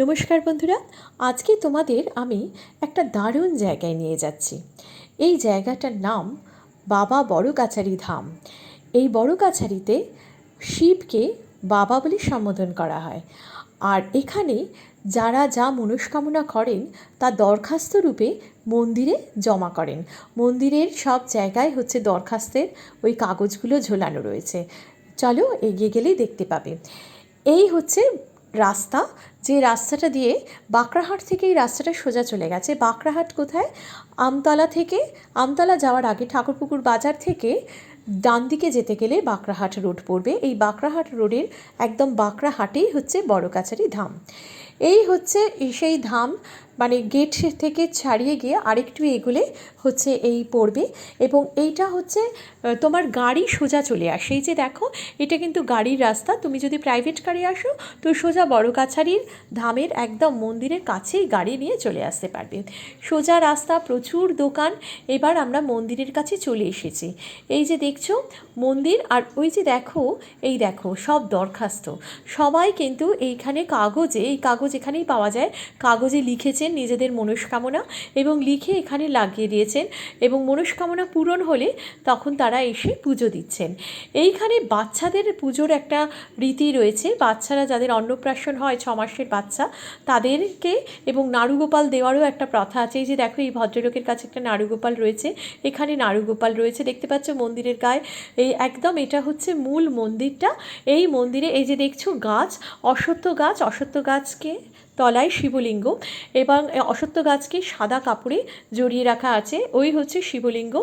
নমস্কার বন্ধুরা, আজকে তোমাদের আমি একটা দারুণ জায়গায় নিয়ে যাচ্ছি। এই জায়গাটার নাম বাবা বড় কাছারি ধাম। এই বড় কাছারিতে শিবকে বাবা বলে সম্বোধন করা হয়। আর এখানে যারা যা মনস্কামনা করেন, তা দরখাস্ত রূপে মন্দিরে জমা করেন। মন্দিরের সব জায়গায় হচ্ছে দরখাস্তের ওই কাগজগুলো ঝোলানো রয়েছে। চলো এগিয়ে গেলেই দেখতে পাবে। এই হচ্ছে রাস্তা যে রাস্তাটা দিয়ে বাঁকড়াহাট থেকে এই রাস্তাটা সোজা চলে গেছে। বাঁকড়াহাট কোথায়? আমতলা থেকে, আমতলা যাওয়ার আগে ঠাকুরপুকুর বাজার থেকে ডান দিকে যেতে গেলে বাঁকড়াহাট রোড পড়বে। এই বাঁকড়াহাট রোডের একদম বাঁকড়াহাটেই হচ্ছে বড় কাছারি ধাম। এই হচ্ছে সেই ধাম মানে গেট থেকে ছাড়িয়ে গিয়ে আরেকটু এগুলে হচ্ছে এই পড়বে এবং এইটা হচ্ছে তোমার গাড়ি সোজা চলে আসে। এই যে দেখো, এটা কিন্তু গাড়ির রাস্তা। তুমি যদি প্রাইভেট গাড়ি আসো, তো সোজা বড় কাছারির ধামের একদম মন্দিরের কাছেই গাড়ি নিয়ে চলে আসতে পারবে। সোজা রাস্তা, প্রচুর দোকান। এবার আমরা মন্দিরের কাছে চলে এসেছি। এই যে দেখছ, মন্দির আর ওই যে দেখো, এই দেখো, সব দরখাস্ত। সবাই কিন্তু এইখানে কাগজে, এই কাগজ এখানেই পাওয়া যায়। কাগজে লিখেছেন নিজেদের মনস্কামনা এবং লিখে এখানে লাগিয়ে দিয়েছেন এবং মনস্কামনা পূরণ হলে তখন তারা এসে পুজো দিচ্ছেন। এইখানে বাচ্চাদের পুজোর একটা রীতি রয়েছে। বাচ্চারা যাদের অন্নপ্রাশন হয় ছ মাসের বাচ্চা, তাদেরকে এবং নাড়ুগোপাল দেওয়ারও একটা প্রথা আছে। এই যে দেখো, এই ভদ্রলোকের কাছে একটা নাড়ুগোপাল রয়েছে। এখানে নাড়ুগোপাল রয়েছে। দেখতে পাচ্ছ মন্দিরের গায়ে। এই একদম এটা হচ্ছে মূল মন্দিরটা। এই মন্দিরে এই যে দেখছ গাছ, অশ্বত্থ গাছ, অশ্বত্থ গাছকে তলায় শিবলিঙ্গ এবং অশ্বত্থ গাছকে সাদা কাপড়ে জড়িয়ে রাখা আছে। ওই হচ্ছে শিবলিঙ্গ।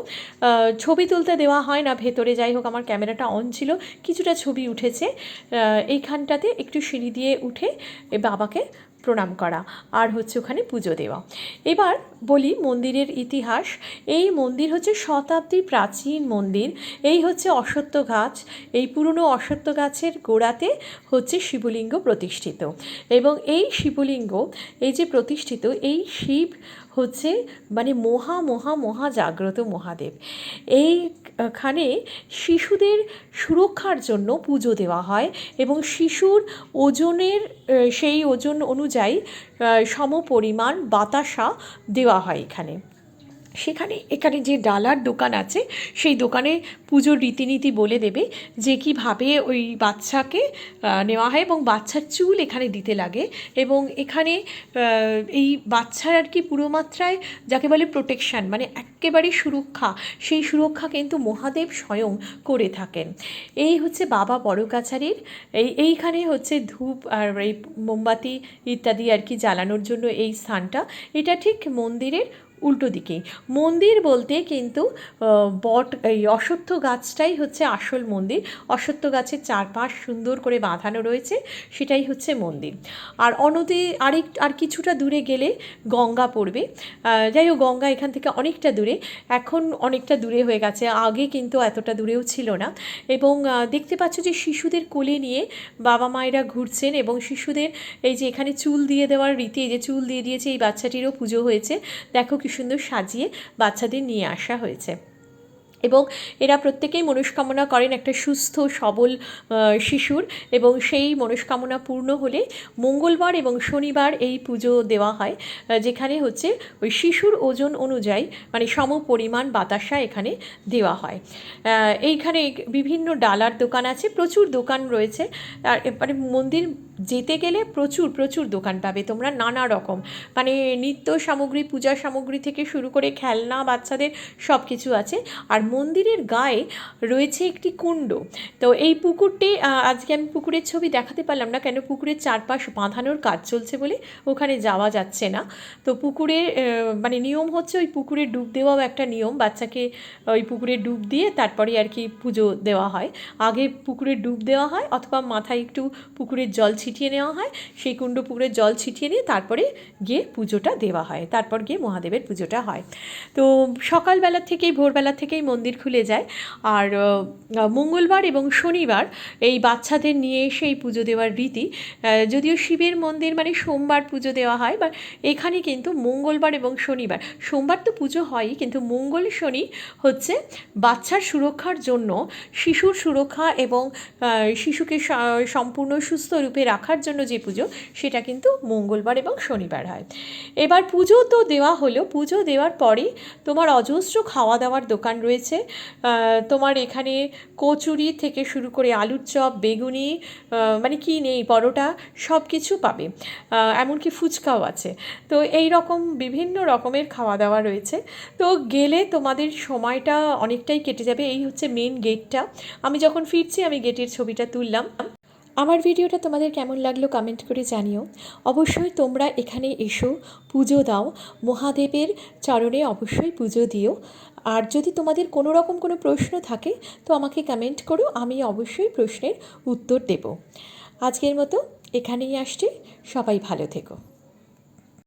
ছবি তুলতে দেওয়া হয় না ভেতরে। যাই হোক, আমার ক্যামেরাটা অন ছিল। কিছুটা ছবি উঠেছে। এইখানটাতে একটু সিঁড়ি দিয়ে উঠে বাবাকে প্রণাম করা, আর হচ্ছে ওখানে পুজো দেওয়া। এবার বলি মন্দিরের ইতিহাস। এই মন্দির হচ্ছে শতাব্দী প্রাচীন মন্দির। এই হচ্ছে অসত্য গাছ। এই পুরনো অসত্য গাছের গোড়াতে হচ্ছে শিবলিঙ্গ প্রতিষ্ঠিত। এবং এই শিবলিঙ্গ, এই যে প্রতিষ্ঠিত, এই শিব হচ্ছে মানে মহা মহা মহা জাগ্রত মহাদেব। এইখানে শিশুদের সুরক্ষার জন্য পুজো দেওয়া হয় এবং শিশুর ওজনের, সেই ওজন অনুযায়ী সম সমপরিমাণ বাতাসা দেওয়া হয় এখানে। সেখানে, এখানে যে ডালার দোকান আছে, সেই দোকানে পুজোর রীতিনীতি বলে দেবে যে কীভাবে ওই বাচ্চাকে নেওয়া হয় এবং বাচ্চার চুল এখানে দিতে লাগে এবং এখানে এই বাচ্চার আর কি পুরো মাত্রায় যাকে বলে প্রোটেকশান মানে একেবারে সুরক্ষা, সেই সুরক্ষা কিন্তু মহাদেব স্বয়ং করে থাকেন। এই হচ্ছে বাবা বড় কাছারির এই, এইখানে হচ্ছে ধূপ আর এই মোমবাতি ইত্যাদি আর কি জ্বালানোর জন্য এই স্থানটা। এটা ঠিক মন্দিরের উল্টো দিকে। মন্দির বলতে কিন্তু বট, এই অশ্বত্থ গাছটাই হচ্ছে আসল মন্দির। অশ্বত্থ গাছের চারপাশ সুন্দর করে বাঁধানো রয়েছে, সেটাই হচ্ছে মন্দির। আর অনতি, আরেক, আর কিছুটা দূরে গেলে গঙ্গা পড়বে। যাই হোক, গঙ্গা এখান থেকে অনেকটা দূরে। এখন অনেকটা দূরে হয়ে গেছে, আগে কিন্তু এতটা দূরেও ছিল না। এবং দেখতে পাচ্ছ যে শিশুদের কোলে নিয়ে বাবা মায়েরা ঘুরছেন এবং শিশুদের এই যে এখানে চুল দিয়ে দেওয়ার রীতি, এই যে চুল দিয়ে দিয়েছে, এই বাচ্চাটিরও পুজো হয়েছে। দেখো কি সুন্দর সাজিয়ে বাচ্চাদের নিয়ে আসা হয়েছে। এবং এরা প্রত্যেকেই মনস্কামনা করেন একটা সুস্থ, সবল শিশুর এবং সেই মনস্কামনা পূর্ণ হলে মঙ্গলবার এবং শনিবার এই পুজো দেওয়া হয় যেখানে হচ্ছে ওই শিশুর ওজন অনুযায়ী মানে সম পরিমাণ বাতাসা এখানে দেওয়া হয়। এইখানে বিভিন্ন ডালার দোকান আছে, প্রচুর দোকান রয়েছে। আর মানে মন্দির যেতে গেলে প্রচুর প্রচুর দোকান পাবে তোমরা নানা রকম। মানে নিত্য সামগ্রী, পূজা সামগ্রী থেকে শুরু করে খেলনা, বাচ্চাদের সব কিছু আছে। আর মন্দিরের গায়ে রয়েছে একটি কুণ্ড। তো এই পুকুরটি আজকে আমি পুকুরের ছবি দেখাতে পারলাম না কেন, পুকুরের চারপাশ বাঁধানোর কাজ চলছে বলে ওখানে যাওয়া যাচ্ছে না। তো পুকুরে মানে নিয়ম হচ্ছে ওই পুকুরে ডুব দেওয়াও একটা নিয়ম। বাচ্চাকে ওই পুকুরে ডুব দিয়ে তারপরে আর কি পুজো দেওয়া হয়। আগে পুকুরে ডুব দেওয়া হয় অথবা মাথায় একটু পুকুরের জল ছিটিয়ে নেওয়া হয়, সেই কুণ্ড পুকুরের জল ছিটিয়ে নিয়ে তারপরে গিয়ে পুজোটা দেওয়া হয়, তারপর গিয়ে মহাদেবের পুজোটা হয়। তো সকালবেলা থেকেই, ভোরবেলা থেকেই মন্দির খুলে যায়। আর মঙ্গলবার এবং শনিবার এই বাচ্চাদের নিয়ে এসে এই পুজো দেওয়ার রীতি যদিও শিবের মন্দির মানে সোমবার পুজো দেওয়া হয় বা এখানে কিন্তু মঙ্গলবার এবং শনিবার, সোমবার তো পুজো হয়ই, কিন্তু মঙ্গল শনি হচ্ছে বাচ্চার সুরক্ষার জন্য শিশুর সুরক্ষা এবং শিশুকে সম্পূর্ণ সুস্থ রূপে রাখা রাখার জন্য যে পুজো, সেটা কিন্তু মঙ্গলবার এবং শনিবার হয়। এবার পুজো তো দেওয়া হলো, পুজো দেওয়ার পরে তোমার অজস্র খাওয়া দাওয়ার দোকান রয়েছে। তোমার এখানে কচুরি থেকে শুরু করে আলুর চপ, বেগুনি মানে কি নেই, পরোটা সব কিছু পাবে এমনকি ফুচকাও আছে। তো এই রকম বিভিন্ন রকমের খাওয়া দাওয়া রয়েছে। তো গেলে তোমাদের সময়টা অনেকটাই কেটে যাবে। এই হচ্ছে মেন গেটটা আমি যখন ফিরছি, আমি গেটের ছবিটা তুললাম। আমার ভিডিওটা তোমাদের কেমন লাগল কমেন্ট করে জানিও। অবশ্যই তোমরা এখানে এসো, পুজো দাও, মহাদেবের চরণে অবশ্যই পুজো দিও। আর যদি তোমাদের কোনো রকম কোনো প্রশ্ন থাকে, তো আমাকে কমেন্ট করো, আমি অবশ্যই প্রশ্নের উত্তর দেব। আজকের মতো এখানেই আসছি, সবাই ভালো থেকো।